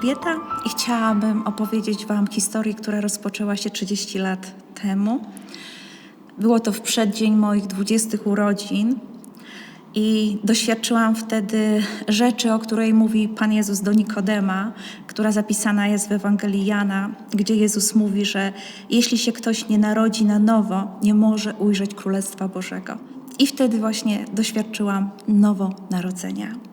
Elżbieta i chciałabym opowiedzieć Wam historię, która rozpoczęła się 30 lat temu. Było to w przeddzień moich 20 urodzin i doświadczyłam wtedy rzeczy, o której mówi Pan Jezus do Nikodema, która zapisana jest w Ewangelii Jana, gdzie Jezus mówi, że jeśli się ktoś nie narodzi na nowo, nie może ujrzeć Królestwa Bożego. I wtedy właśnie doświadczyłam nowonarodzenia.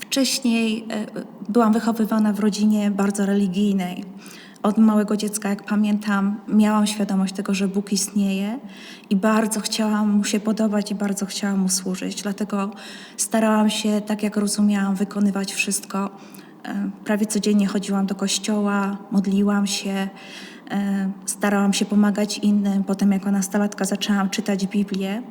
Wcześniej e, byłam wychowywana w rodzinie bardzo religijnej. Od małego dziecka, jak pamiętam, miałam świadomość tego, że Bóg istnieje i bardzo chciałam mu się podobać i bardzo chciałam mu służyć. Dlatego starałam się, tak jak rozumiałam, wykonywać wszystko. E, Prawie codziennie chodziłam do kościoła, modliłam się, e, starałam się pomagać innym. Potem, jako nastolatka, zaczęłam czytać Biblię.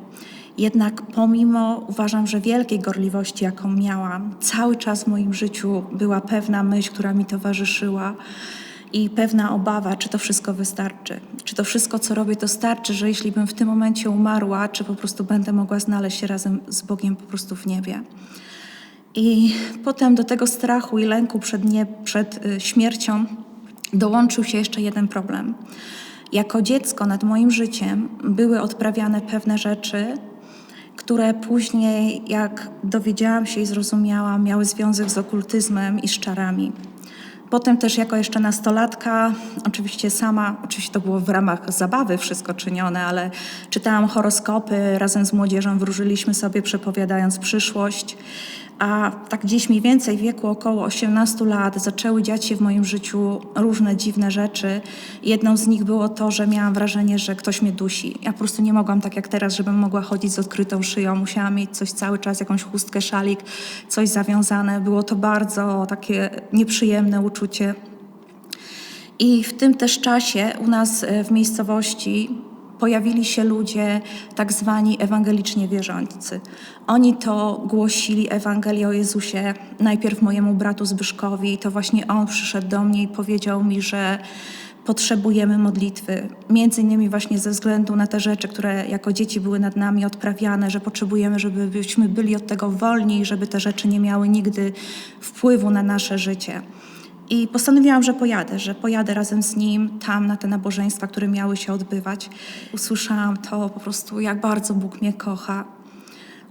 Jednak pomimo uważam, że wielkiej gorliwości, jaką miałam, cały czas w moim życiu była pewna myśl, która mi towarzyszyła i pewna obawa, czy to wszystko wystarczy. Czy to wszystko, co robię, to starczy, że jeśli bym w tym momencie umarła, czy po prostu będę mogła znaleźć się razem z Bogiem po prostu w niebie. I potem do tego strachu i lęku przed, nie, przed y, śmiercią dołączył się jeszcze jeden problem. Jako dziecko nad moim życiem były odprawiane pewne rzeczy, które później, jak dowiedziałam się i zrozumiałam, miały związek z okultyzmem i z czarami. Potem też jako jeszcze nastolatka, oczywiście sama, oczywiście to było w ramach zabawy wszystko czynione, ale czytałam horoskopy, razem z młodzieżą wróżyliśmy sobie przepowiadając przyszłość. A tak gdzieś mniej więcej w wieku około 18 lat zaczęły dziać się w moim życiu różne dziwne rzeczy. Jedną z nich było to, że miałam wrażenie, że ktoś mnie dusi. Ja po prostu nie mogłam tak jak teraz, żebym mogła chodzić z odkrytą szyją. Musiałam mieć coś cały czas, jakąś chustkę, szalik, coś zawiązane. Było to bardzo takie nieprzyjemne uczucie. I w tym też czasie u nas e, w miejscowości pojawili się ludzie tak zwani ewangelicznie wierzący. Oni to głosili Ewangelię o Jezusie najpierw mojemu bratu Zbyszkowi. To właśnie on przyszedł do mnie i powiedział mi, że potrzebujemy modlitwy. Między innymi właśnie ze względu na te rzeczy, które jako dzieci były nad nami odprawiane, że potrzebujemy, żebyśmy byli od tego wolni i żeby te rzeczy nie miały nigdy wpływu na nasze życie. I postanowiłam, że pojadę, że pojadę razem z nim tam na te nabożeństwa, które miały się odbywać. Usłyszałam to po prostu, jak bardzo Bóg mnie kocha.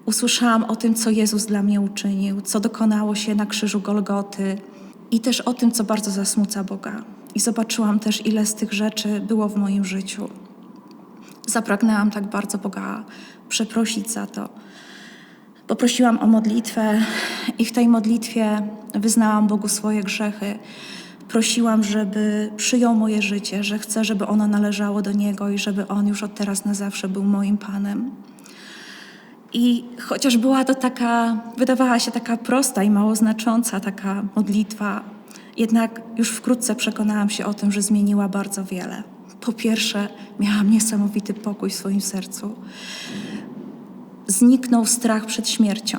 Usłyszałam o tym, co Jezus dla mnie uczynił, co dokonało się na krzyżu Golgoty i też o tym, co bardzo zasmuca Boga. I zobaczyłam też, ile z tych rzeczy było w moim życiu. Zapragnęłam tak bardzo Boga przeprosić za to. Poprosiłam o modlitwę i w tej modlitwie wyznałam Bogu swoje grzechy. Prosiłam, żeby przyjął moje życie, że chcę, żeby ono należało do Niego i żeby On już od teraz na zawsze był moim Panem. I chociaż była to taka, wydawała się taka prosta i mało znacząca taka modlitwa, jednak już wkrótce przekonałam się o tym, że zmieniła bardzo wiele. Po pierwsze, miałam niesamowity pokój w swoim sercu zniknął strach przed śmiercią.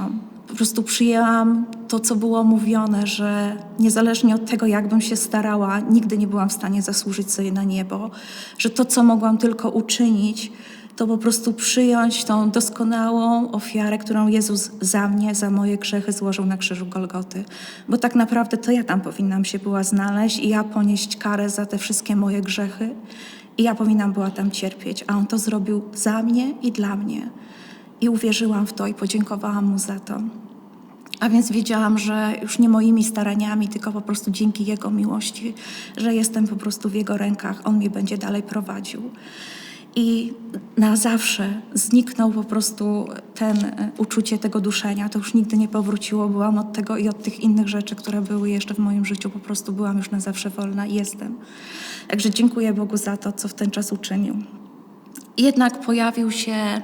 Po prostu przyjęłam to, co było mówione, że niezależnie od tego, jak bym się starała, nigdy nie byłam w stanie zasłużyć sobie na niebo, że to, co mogłam tylko uczynić, to po prostu przyjąć tą doskonałą ofiarę, którą Jezus za mnie, za moje grzechy złożył na krzyżu Golgoty. Bo tak naprawdę to ja tam powinnam się była znaleźć i ja ponieść karę za te wszystkie moje grzechy i ja powinnam była tam cierpieć, a On to zrobił za mnie i dla mnie. I uwierzyłam w to i podziękowałam mu za to. A więc wiedziałam, że już nie moimi staraniami, tylko po prostu dzięki Jego miłości, że jestem po prostu w Jego rękach, On mnie będzie dalej prowadził. I na zawsze zniknął po prostu ten e, uczucie tego duszenia. To już nigdy nie powróciło. Byłam od tego i od tych innych rzeczy, które były jeszcze w moim życiu. Po prostu byłam już na zawsze wolna i jestem. Także dziękuję Bogu za to, co w ten czas uczynił. Jednak pojawił się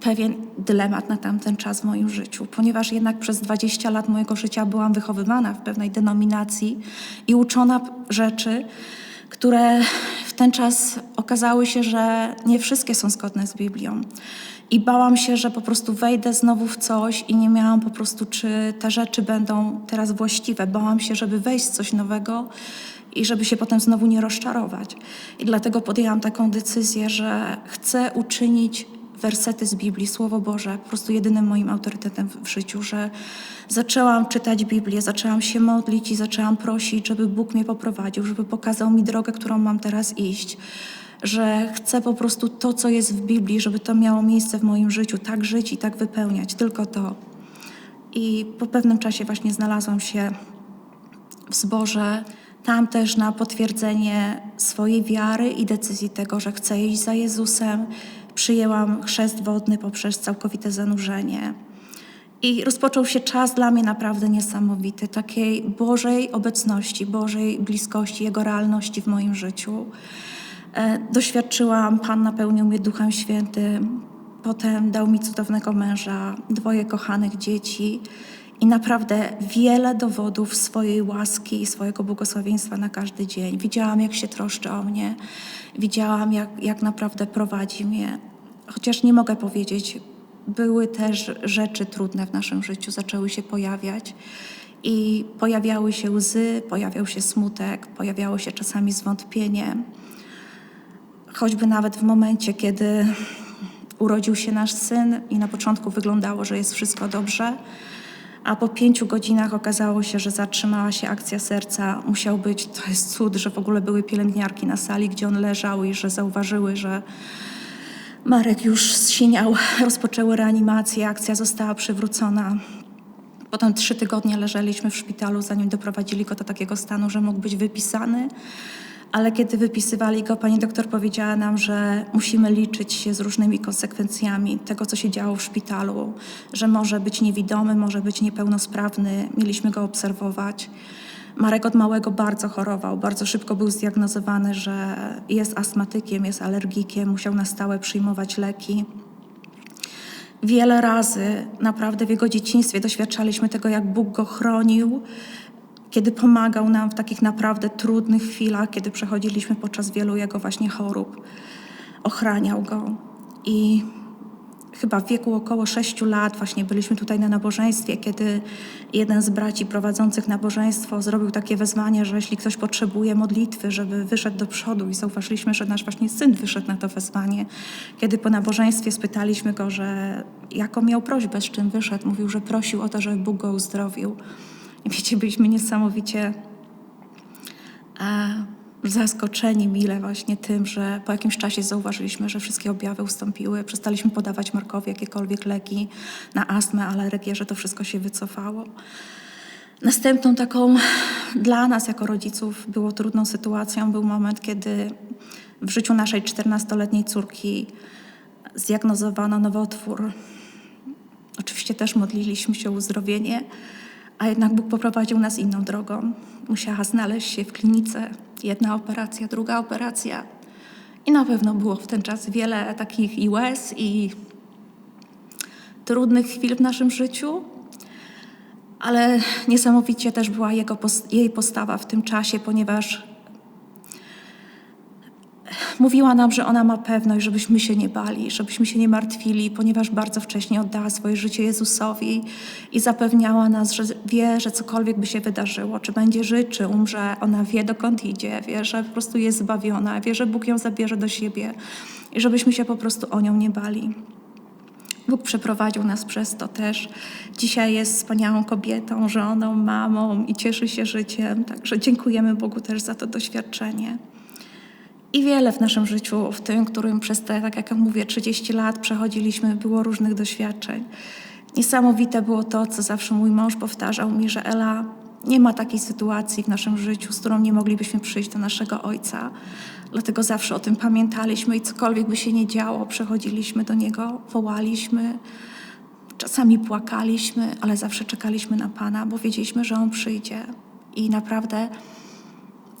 pewien dylemat na tamten czas w moim życiu, ponieważ jednak przez 20 lat mojego życia byłam wychowywana w pewnej denominacji i uczona rzeczy, które w ten czas okazały się, że nie wszystkie są zgodne z Biblią. I bałam się, że po prostu wejdę znowu w coś i nie miałam po prostu, czy te rzeczy będą teraz właściwe. Bałam się, żeby wejść w coś nowego i żeby się potem znowu nie rozczarować. I dlatego podjęłam taką decyzję, że chcę uczynić wersety z Biblii, Słowo Boże, po prostu jedynym moim autorytetem w życiu, że zaczęłam czytać Biblię, zaczęłam się modlić i zaczęłam prosić, żeby Bóg mnie poprowadził, żeby pokazał mi drogę, którą mam teraz iść. Że chcę po prostu to, co jest w Biblii, żeby to miało miejsce w moim życiu, tak żyć i tak wypełniać, tylko to. I po pewnym czasie właśnie znalazłam się w zborze. Tam też na potwierdzenie swojej wiary i decyzji tego, że chcę iść za Jezusem, przyjęłam chrzest wodny poprzez całkowite zanurzenie. I rozpoczął się czas dla mnie naprawdę niesamowity, takiej Bożej obecności, Bożej bliskości, Jego realności w moim życiu. E, Doświadczyłam, Pan napełnił mnie Duchem Świętym, potem dał mi cudownego męża, dwoje kochanych dzieci i naprawdę wiele dowodów swojej łaski i swojego błogosławieństwa na każdy dzień. Widziałam, jak się troszczy o mnie, widziałam, jak, jak naprawdę prowadzi mnie. Chociaż nie mogę powiedzieć, były też rzeczy trudne w naszym życiu, zaczęły się pojawiać. I pojawiały się łzy, pojawiał się smutek, pojawiało się czasami zwątpienie. Choćby nawet w momencie, kiedy urodził się nasz syn i na początku wyglądało, że jest wszystko dobrze, a po pięciu godzinach okazało się, że zatrzymała się akcja serca. Musiał być, to jest cud, że w ogóle były pielęgniarki na sali, gdzie on leżał i że zauważyły, że Marek już zsiniał, rozpoczęły reanimację, akcja została przywrócona. Potem trzy tygodnie leżeliśmy w szpitalu, zanim doprowadzili go do takiego stanu, że mógł być wypisany. Ale kiedy wypisywali go, pani doktor powiedziała nam, że musimy liczyć się z różnymi konsekwencjami tego, co się działo w szpitalu, że może być niewidomy, może być niepełnosprawny. Mieliśmy go obserwować. Marek od małego bardzo chorował, bardzo szybko był zdiagnozowany, że jest astmatykiem, jest alergikiem, musiał na stałe przyjmować leki. Wiele razy naprawdę w jego dzieciństwie doświadczaliśmy tego, jak Bóg go chronił, kiedy pomagał nam w takich naprawdę trudnych chwilach, kiedy przechodziliśmy podczas wielu jego właśnie chorób. Ochraniał go. I chyba w wieku około 6 lat właśnie byliśmy tutaj na nabożeństwie, kiedy jeden z braci prowadzących nabożeństwo zrobił takie wezwanie, że jeśli ktoś potrzebuje modlitwy, żeby wyszedł do przodu i zauważyliśmy, że nasz właśnie syn wyszedł na to wezwanie. Kiedy po nabożeństwie spytaliśmy go, że jaką miał prośbę, z czym wyszedł, mówił, że prosił o to, żeby Bóg go uzdrowił. Wiecie, byliśmy niesamowicie e, zaskoczeni mile właśnie tym, że po jakimś czasie zauważyliśmy, że wszystkie objawy ustąpiły. Przestaliśmy podawać Markowi jakiekolwiek leki na astmę, alergię, że to wszystko się wycofało. Następną taką dla nas jako rodziców było trudną sytuacją był moment, kiedy w życiu naszej 14-letniej córki zdiagnozowano nowotwór. Oczywiście też modliliśmy się o uzdrowienie, a jednak Bóg poprowadził nas inną drogą. Musiała znaleźć się w klinice. Jedna operacja, druga operacja. I na pewno było w ten czas wiele takich i łez, i trudnych chwil w naszym życiu, ale niesamowicie też była jego, jej postawa w tym czasie, ponieważ mówiła nam, że ona ma pewność, żebyśmy się nie bali, żebyśmy się nie martwili, ponieważ bardzo wcześnie oddała swoje życie Jezusowi i zapewniała nas, że wie, że cokolwiek by się wydarzyło, czy będzie żyć, czy umrze, ona wie dokąd idzie, wie, że po prostu jest zbawiona, wie, że Bóg ją zabierze do siebie i żebyśmy się po prostu o nią nie bali. Bóg przeprowadził nas przez to też. Dzisiaj jest wspaniałą kobietą, żoną, mamą i cieszy się życiem. Także dziękujemy Bogu też za to doświadczenie. I wiele w naszym życiu, w tym, którym przez te, tak jak mówię, 30 lat przechodziliśmy, było różnych doświadczeń. Niesamowite było to, co zawsze mój mąż powtarzał mi, że Ela, nie ma takiej sytuacji w naszym życiu, z którą nie moglibyśmy przyjść do naszego Ojca. Dlatego zawsze o tym pamiętaliśmy i cokolwiek by się nie działo, przechodziliśmy do Niego, wołaliśmy, czasami płakaliśmy, ale zawsze czekaliśmy na Pana, bo wiedzieliśmy, że On przyjdzie. I naprawdę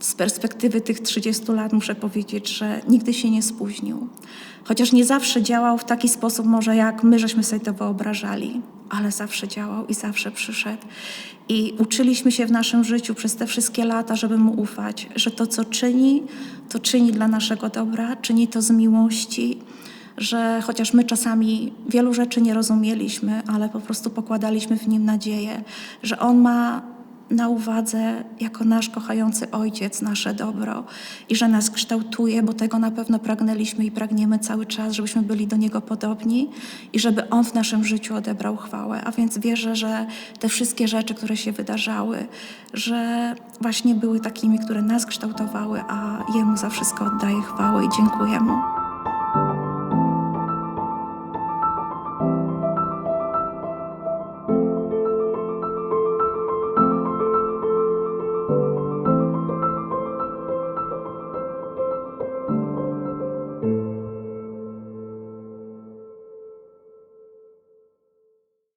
z perspektywy tych 30 lat muszę powiedzieć, że nigdy się nie spóźnił. Chociaż nie zawsze działał w taki sposób, może jak my żeśmy sobie to wyobrażali, ale zawsze działał i zawsze przyszedł. I uczyliśmy się w naszym życiu przez te wszystkie lata, żeby mu ufać, że to, co czyni, to czyni dla naszego dobra, czyni to z miłości, że chociaż my czasami wielu rzeczy nie rozumieliśmy, ale po prostu pokładaliśmy w nim nadzieję, że on ma na uwadze jako nasz kochający ojciec, nasze dobro i że nas kształtuje, bo tego na pewno pragnęliśmy i pragniemy cały czas, żebyśmy byli do Niego podobni i żeby On w naszym życiu odebrał chwałę. A więc wierzę, że te wszystkie rzeczy, które się wydarzały, że właśnie były takimi, które nas kształtowały, a Jemu za wszystko oddaję chwałę i dziękuję Mu.